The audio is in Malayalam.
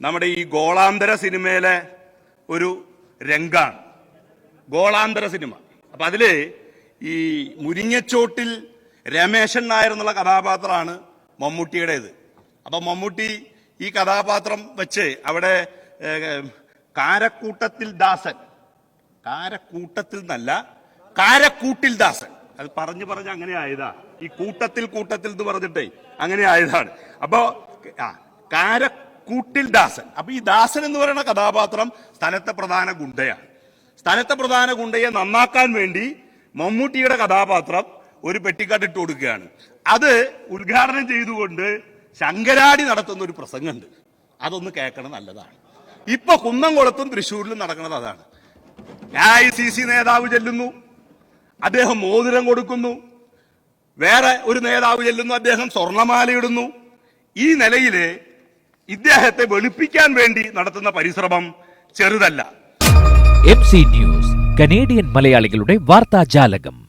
നമ്മുടെ ഈ ഗോളാന്തര സിനിമയിലെ ഒരു രംഗാണ്. ഗോളാന്തര സിനിമ. അപ്പൊ അതിൽ ഈ മുരിങ്ങച്ചോട്ടിൽ രമേശൻ നായർ എന്നുള്ള കഥാപാത്രമാണ് മമ്മൂട്ടിയുടേത്. അപ്പൊ മമ്മൂട്ടി ഈ കഥാപാത്രം വെച്ച് അവിടെ കാരക്കൂട്ടത്തിൽ ദാസൻ. കാരക്കൂട്ടത്തിൽ എന്നല്ല കാരക്കൂട്ടിൽ ദാസൻ. അത് പറഞ്ഞു പറഞ്ഞ് അങ്ങനെ ആയതാ. ഈ കൂട്ടത്തിൽ കൂട്ടത്തിൽ എന്ന് പറഞ്ഞിട്ടേ അങ്ങനെ ആയതാണ്. അപ്പോ ആ കാരക്കൂട്ടിൽ ദാസൻ. അപ്പൊ ഈ ദാസൻ എന്ന് പറയുന്ന കഥാപാത്രം സ്ഥലത്തെ പ്രധാന ഗുണ്ടയാണ്. സ്ഥലത്തെ പ്രധാന ഗുണ്ടയെ നന്നാക്കാൻ വേണ്ടി മമ്മൂട്ടിയുടെ കഥാപാത്രം ഒരു പെട്ടിക്കാട്ട് ഇട്ട് കൊടുക്കുകയാണ്. അത് ഉദ്ഘാടനം ചെയ്തുകൊണ്ട് ശങ്കരാടി നടത്തുന്ന ഒരു പ്രസംഗമുണ്ട്. അതൊന്ന് കേൾക്കണം നല്ലതാണ്. ഇപ്പൊ കുന്നംകുളത്തും തൃശ്ശൂരിലും നടക്കുന്നത് അതാണ്. ഐ സി സി നേതാവ് ചെല്ലുന്നു അദ്ദേഹം മോതിരം കൊടുക്കുന്നു വേറെ ഒരു നേതാവ് ചെല്ലുന്നു അദ്ദേഹം സ്വർണമാല ഇടുന്നു. ഈ നിലയിൽ ഇദ്ദേഹത്തെ വെളുപ്പിക്കാൻ വേണ്ടി നടത്തുന്ന പരിശ്രമം ചെറുതല്ല. എം സി ന്യൂസ് കനേഡിയൻ മലയാളികളുടെ വാർത്താജാലകം.